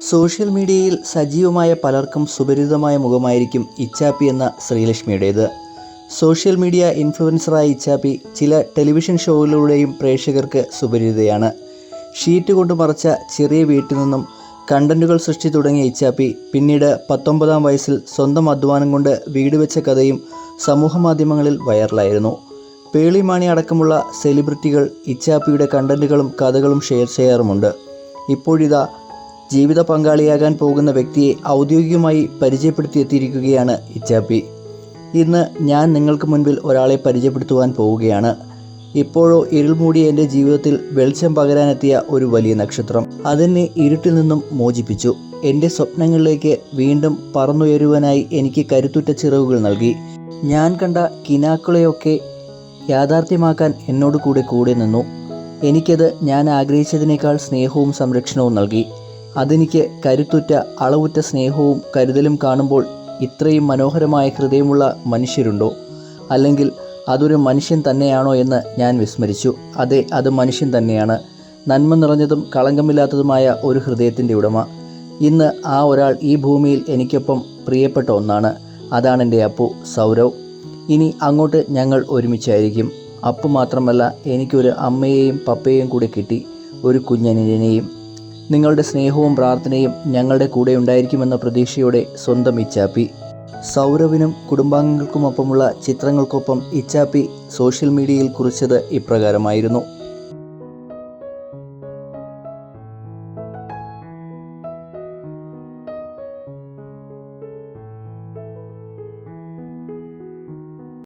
Social മീഡിയയിൽ സജീവമായ പലർക്കും സുപരിചിതമായ മുഖമായിരിക്കും ഇച്ചാപ്പി എന്ന ശ്രീലക്ഷ്മിയുടേത്. സോഷ്യൽ മീഡിയ ഇൻഫ്ലുവൻസറായ ഇച്ചാപ്പി ചില ടെലിവിഷൻ ഷോയിലൂടെയും പ്രേക്ഷകർക്ക് സുപരിചിതയാണ്. ഷീറ്റ് കൊണ്ട് മറച്ച ചെറിയ വീട്ടിൽ നിന്നും കണ്ടന്റുകൾ സൃഷ്ടി തുടങ്ങിയ ഇച്ചാപ്പി പിന്നീട് പത്തൊമ്പതാം വയസ്സിൽ സ്വന്തം അധ്വാനം കൊണ്ട് വീട് വെച്ച കഥയും സമൂഹമാധ്യമങ്ങളിൽ വൈറലായിരുന്നു. പേളിമാണി അടക്കമുള്ള സെലിബ്രിറ്റികൾ ഇച്ചാപ്പിയുടെ കണ്ടന്റുകളും കഥകളും ഷെയർ ചെയ്യാറുമുണ്ട്. ഇപ്പോഴിതാ ജീവിത പങ്കാളിയാകാൻ പോകുന്ന വ്യക്തിയെ ഔദ്യോഗികമായി പരിചയപ്പെടുത്തിയെത്തിയിരിക്കുകയാണ് ഇച്ചാപ്പി. ഇന്ന് ഞാൻ നിങ്ങൾക്ക് മുൻപിൽ ഒരാളെ പരിചയപ്പെടുത്തുവാൻ പോവുകയാണ്. ഇപ്പോഴോ ഇരുൾ മൂടിയ എന്റെ ജീവിതത്തിൽ വെളിച്ചം പകരാനെത്തിയ ഒരു വലിയ നക്ഷത്രം. അതെന്നെ ഇരുട്ടിൽ നിന്നും മോചിപ്പിച്ചു. എന്റെ സ്വപ്നങ്ങളിലേക്ക് വീണ്ടും പറന്നുയരുവാനായി എനിക്ക് കരുത്തുറ്റ ചിറവുകൾ നൽകി. ഞാൻ കണ്ട കിനാക്കളെയൊക്കെ യാഥാർത്ഥ്യമാക്കാൻ എന്നോട് കൂടെ കൂടെ നിന്നു. എനിക്കത് ഞാൻ ആഗ്രഹിച്ചതിനേക്കാൾ സ്നേഹവും സംരക്ഷണവും നൽകി. അതെനിക്ക് കരുത്തുറ്റ അളവുറ്റ സ്നേഹവും കരുതലും കാണുമ്പോൾ ഇത്രയും മനോഹരമായ ഹൃദയമുള്ള മനുഷ്യരുണ്ടോ? അല്ലെങ്കിൽ അതൊരു മനുഷ്യൻ തന്നെയാണോ എന്ന് ഞാൻ വിസ്മരിച്ചു. അതെ അത് മനുഷ്യൻ തന്നെയാണ്. നന്മ നിറഞ്ഞതും കളങ്കമില്ലാത്തതുമായ ഒരു ഹൃദയത്തിന്റെ ഉടമ. ഇന്ന് ആ ഒരാൾ ഈ ഭൂമിയിൽ എനിക്കൊപ്പം പ്രിയപ്പെട്ട ഒന്നാണ്. അതാണ് എന്റെ അപ്പു സൗരവ്. ഇനി അങ്ങോട്ട് ഞങ്ങൾ ഒരുമിച്ചായിരിക്കും. അപ്പു മാത്രമല്ല എനിക്കൊരു അമ്മയെയും പപ്പയെയും കൂടി കിട്ടി. ഒരു കുഞ്ഞനിനെയും നിങ്ങളുടെ സ്നേഹവും പ്രാർത്ഥനയും ഞങ്ങളുടെ കൂടെ ഉണ്ടായിരിക്കുമെന്ന പ്രതീക്ഷയോടെ സ്വന്തം ഇച്ചാപ്പി. സൗരവിനും കുടുംബാംഗങ്ങൾക്കുമൊപ്പമുള്ള ചിത്രങ്ങൾക്കൊപ്പം ഇച്ചാപ്പി സോഷ്യൽ മീഡിയയിൽ കുറിച്ചത് ഇപ്രകാരമായിരുന്നു.